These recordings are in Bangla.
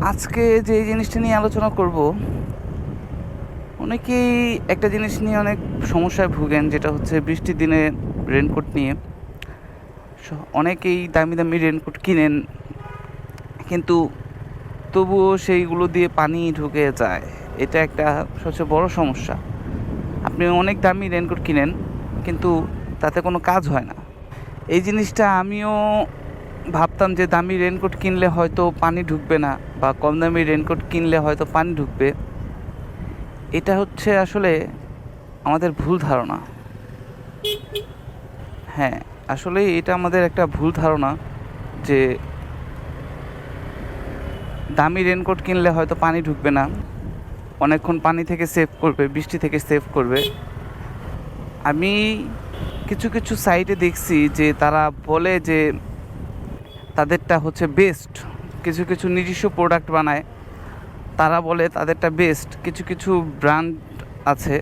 আজকে যে জিনিসটা নিয়ে আলোচনা করব, অনেকেই একটা জিনিস নিয়ে অনেক সমস্যায় ভুগেন, যেটা হচ্ছে বৃষ্টির দিনে রেনকোট নিয়ে। অনেকেই দামি দামি রেনকোট কিনেন, কিন্তু তবুও সেইগুলো দিয়ে পানি ঢুকে যায়। এটা একটা সবচেয়ে বড় সমস্যা। আপনি অনেক দামি রেনকোট কিনেন, কিন্তু তাতে কোনো কাজ হয় না। এই জিনিসটা আমিও ভাবতাম যে দামি রেনকোট কিনলে হয়তো পানি ঢুকবে না বা কম দামি রেনকোট কিনলে হয়তো পানি ঢুকবে। এটা হচ্ছে আসলে আমাদের ভুল ধারণা। হ্যাঁ আসলে এটা আমাদের একটা ভুল ধারণা যে দামি রেনকোট কিনলে হয়তো পানি ঢুকবে না। অনেকক্ষণ পানি থেকে সেভ করবে, বৃষ্টি থেকে সেভ করবে। আমি কিছু কিছু সাইটে দেখছি যে তারা বলে যে তাদেরটা হচ্ছে বেস্ট কিছু কিছু নিজস্ব প্রোডাক্ট বানায়। তারা বলে তাদেরটা বেস্ট কিছু কিছু ব্র্যান্ড আছে,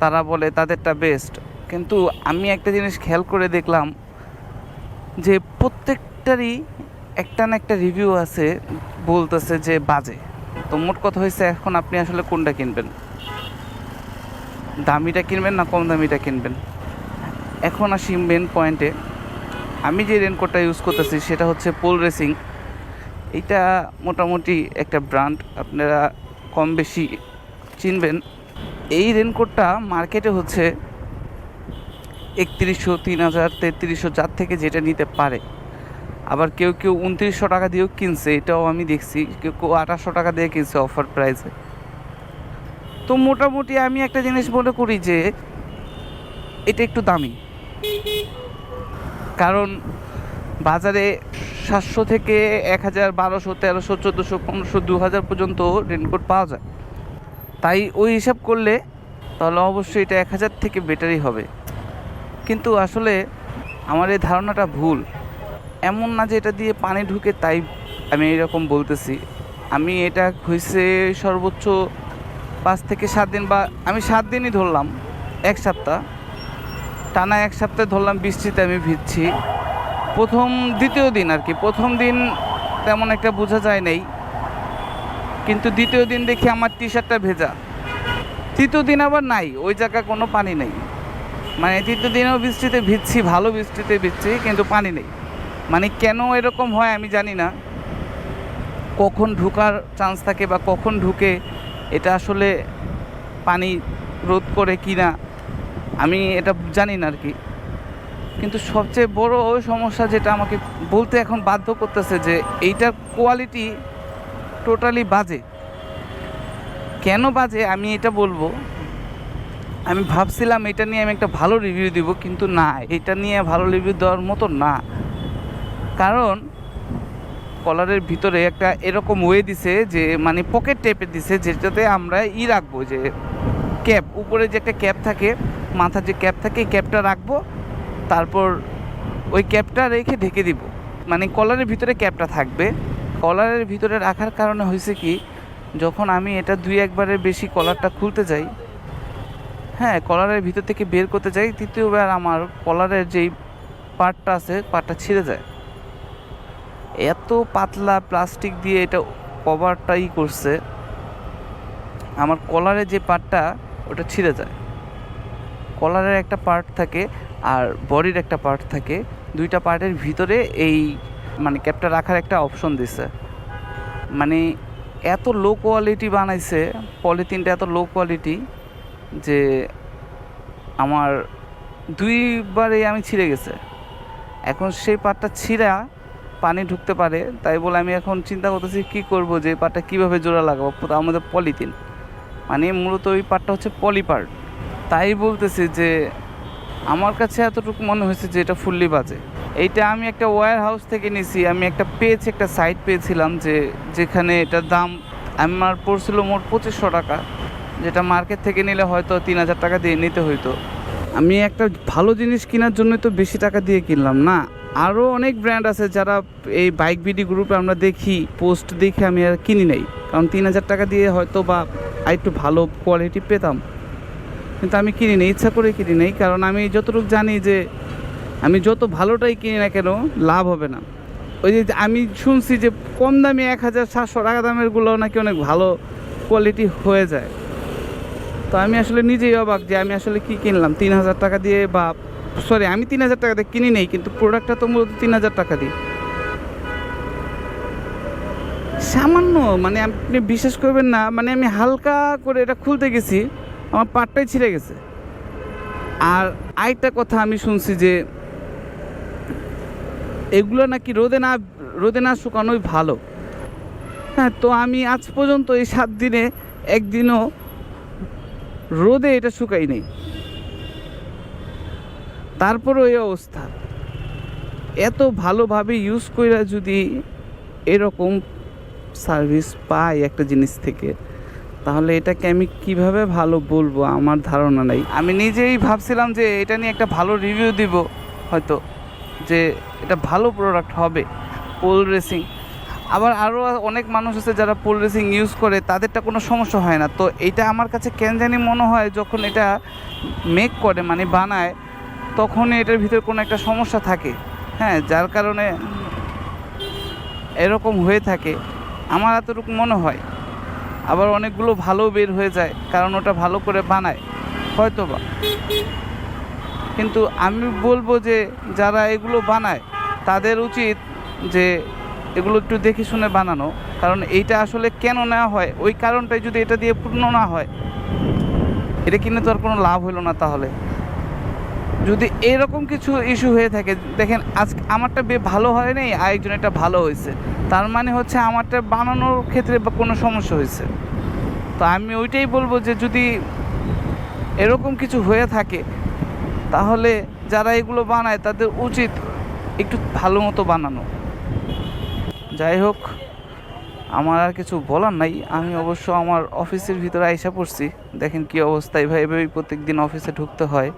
তারা বলে তাদেরটা বেস্ট কিন্তু আমি একটা জিনিস খেয়াল করে দেখলাম যে প্রত্যেকটারই একটা না একটা রিভিউ আছে, বলতেছে যে বাজে। তো মোট কথা হয়েছে এখন আপনি আসলে কোনটা কিনবেন? দামিটা কিনবেন না কম দামিটা কিনবেন? এখন আসি মেন পয়েন্টে আমি যে রেনকোটটা ইউজ করতেছি সেটা হচ্ছে পোল রেসিং এইটা মোটামুটি একটা ব্র্যান্ড আপনারা কম বেশি চিনবেন। এই রেনকোটটা মার্কেটে হচ্ছে একত্রিশশো, তিন হাজার, তেত্রিশশো যার থেকে যেটা নিতে পারে। আবার কেউ কেউ উনত্রিশশো টাকা দিয়েও কিনছে, এটাও আমি দেখছি। কেউ কেউ আঠাশশো টাকা দিয়ে কিনছে অফার প্রাইসে তো মোটামুটি আমি একটা জিনিস মনে করি যে, এটা একটু দামি। কারণ বাজারে সাতশো থেকে এক হাজার বারোশো, তেরোশো, চোদ্দোশো, পনেরোশো, দু হাজার পর্যন্ত রেনকোট পাওয়া যায়। তাই ওই হিসাব করলে তাহলে অবশ্যই এটা এক হাজার থেকে বেটারই হবে। কিন্তু আসলে আমার এই ধারণাটা ভুল। এমন না যে এটা দিয়ে পানি ঢুকে তাই আমি এরকম বলতেছি। আমি এটা হয়েছে সর্বোচ্চ পাঁচ থেকে সাত দিন বা আমি সাত দিনই ধরলাম, এক সপ্তাহ। টানা এক সপ্তাহে ধরলাম বৃষ্টিতে আমি ভিজছি। প্রথম, দ্বিতীয় দিন আর কি। প্রথম দিন তেমন একটা বোঝা যায় নাই। কিন্তু দ্বিতীয় দিন দেখি আমার টি শার্টটা ভেজা। তৃতীয় দিন আবার নাই, ওই জায়গায় কোনো পানি নেই। মানে তৃতীয় দিনেও বৃষ্টিতে ভিজছি, ভালো বৃষ্টিতে ভিজছি, কিন্তু পানি নেই। মানে কেন এরকম হয় আমি জানি না। কখন ঢুকার চান্স থাকে বা কখন ঢুকে, এটা আসলে পানি রোধ করে কি না আমি এটা জানি না আর কি। কিন্তু সবচেয়ে বড় সমস্যা যেটা আমাকে বলতে এখন বাধ্য করতেছে যে এইটার কোয়ালিটি টোটালি বাজে। কেন বাজে আমি এটা বলব? আমি ভাবছিলাম এটা নিয়ে আমি একটা ভালো রিভিউ দিব, কিন্তু না, এটা নিয়ে ভালো রিভিউ দেওয়ার মতো না। কারণ কলারের ভিতরে একটা এরকম ওয়ে দিছে যে মানে পকেট টাইপের দিছে, যেটাতে আমরা ই রাখব যে ক্যাপ উপরে যে একটা ক্যাপ থাকে মাথার যে ক্যাপ থাকে, এই ক্যাপটা রাখব, তারপর ওই ক্যাপটা রেখে ঢেকে দিব। মানে কলারের ভিতরে ক্যাপটা থাকবে। কলারের ভিতরে রাখার কারণে হয়েছে কি, যখন আমি এটা দুই একবারের বেশি কলারটা খুলতে যাই হ্যাঁ কলারের ভিতর থেকে বের করতে যাই, তৃতীয়বার আমার কলারের যেই পার্টটা আছে পার্টটা ছিঁড়ে যায়। এত পাতলা প্লাস্টিক দিয়ে এটা কভারটাই করছে, আমার কলারের যে পার্টটা ওটা ছিঁড়ে যায়। কলারের একটা পার্ট থাকে আর বডির একটা পার্ট থাকে। দুইটা পার্টের ভিতরে এই মানে ক্যাপটা রাখার একটা অপশন দিছে। মানে এত লো কোয়ালিটি বানাইছে পলিথিনটা এত লো কোয়ালিটি যে আমার দুইবারে আমি ছিঁড়ে গেছে। এখন সেই পাটটা ছিঁড়া পানি ঢুকতে পারে, তাই বলে আমি এখন চিন্তা করতেছি কি করব যে পাটটা কীভাবে জোড়া লাগাবো? পুরো আমাদের পলিথিন মানে মূলত ওই পাটটা হচ্ছে পলি পার্ট তাই বলতেছি যে আমার কাছে এতটুকু মনে হয়েছে যে এটা ফুললি বাজে। এইটা আমি একটা ওয়্যার হাউস থেকে নিছি, আমি একটা পেয়েছি, একটা সাইট পেয়েছিলাম যে যেখানে এটার দাম আমার পড়ছিল মোট পঁচিশশো টাকা, যেটা মার্কেট থেকে নিলে হয়তো তিন হাজার টাকা দিয়ে নিতে হইতো। আমি একটা ভালো জিনিস কেনার জন্য তো বেশি টাকা দিয়ে কিনলাম, না? আরও অনেক ব্র্যান্ড আছে যারা এই বাইক বিডি গ্রুপে আমরা দেখি পোস্ট দেখে আমি আর কিনি নাই। কারণ তিন হাজার টাকা দিয়ে হয়তো বা আরেকটু ভালো কোয়ালিটি পেতাম। কিন্তু আমি কিনি নাই, ইচ্ছা করে কিনি নাই, কারণ আমি যতটুকু জানি যে আমি যত ভালোটাই কিনি না কেন, লাভ হবে না। ওই যে আমি শুনছি যে কম দামি এক হাজার সাতশো টাকা দামেরগুলো নাকি অনেক ভালো কোয়ালিটি হয়ে যায়। তো আমি আসলে নিজেই অবাক যে আমি আসলে কি কিনলাম, তিন হাজার টাকা দিয়ে বা সরি আমি তিন হাজার টাকা দিয়ে কিনি নেই, কিন্তু প্রোডাক্টটা তো মূলত তিন হাজার টাকা দিই সামান্য মানে আপনি বিশ্বাস করবেন না মানে আমি হালকা করে এটা খুলতে গেছি আমার পাটটাই ছিঁড়ে গেছে। আর আরেকটা কথা আমি শুনছি যে, এগুলো নাকি রোদে না রোদে না শুকানোই ভালো। হ্যাঁ তো আমি আজ পর্যন্ত এই সাত দিনে একদিনও রোদে এটা শুকাই নেই। তারপরও এই অবস্থা। এত ভালোভাবে ইউজ করে যদি এরকম সার্ভিস পাই একটা জিনিস থেকে তাহলে এটাকে আমি কীভাবে ভালো বলব? আমার ধারণা নেই। আমি নিজেই ভাবছিলাম যে এটা নিয়ে একটা ভালো রিভিউ দিব, হয়তো, যে এটা ভালো প্রোডাক্ট হবে পোল রেসিং আবার আরও অনেক মানুষ আছে যারা পোল রেসিং ইউজ করে, তাদেরটা কোনো সমস্যা হয় না। তো এটা আমার কাছে কেন জানি মনে হয় যখন এটা মেক করে মানে বানায় তখন এটার ভিতরে কোনো একটা সমস্যা থাকে। হ্যাঁ যার কারণে এরকম হয়ে থাকে। আমার এতটুকু মনে হয়। আবার অনেকগুলো ভালো বের হয়ে যায়, কারণ ওটা ভালো করে বানায় হয়তো বা কিন্তু আমি বলব যে, যারা এগুলো বানায়, তাদের উচিত যে, এগুলো একটু দেখে শুনে বানানো, কারণ এইটা আসলে কেন নেওয়া হয়, ওই কারণটাই যদি এটা দিয়ে পূর্ণ না হয়, এটা কিনে তো আর কোনো লাভ হলো না তাহলে। যদি এরকম কিছু ইস্যু হয়ে থাকে, দেখেন আজ আমারটা বে ভালো হয় নাই আরেকজন এটা ভালো হয়েছে। তার মানে হচ্ছে আমারটা বানানোর ক্ষেত্রে বা কোনো সমস্যা হয়েছে। তো আমি ওইটাই বলব যে যদি এরকম কিছু হয়ে থাকে, তাহলে যারা এগুলো বানায়, তাদের উচিত একটু ভালো মতো বানানো। যাই হোক, আমার আর কিছু বলার নাই। আমি অবশ্য আমার অফিসের ভিতরে আইসা পড়ছি। দেখেন কি অবস্থা, এভাবে এভাবেই প্রত্যেক দিন অফিসে ঢুকতে হয়।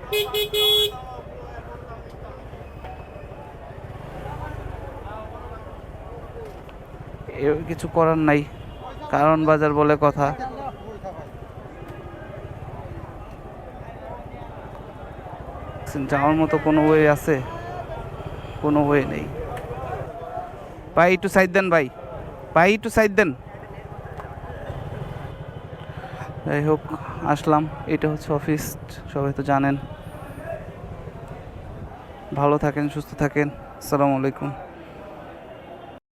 কিছু করার নাই। কারণ বাজার বলে কথা। যাওয়ার মতো কোনো ওয়ে আছে? কোনো ওয়ে নেই। ভাই, একটু সাইড দেন ভাই। ভাই, একটু সাইড দেন। যাই হোক, আসলাম। এটা হচ্ছে অফিস সবাই তো জানেন। ভালো থাকেন, সুস্থ থাকেন। আসসালামু আলাইকুম।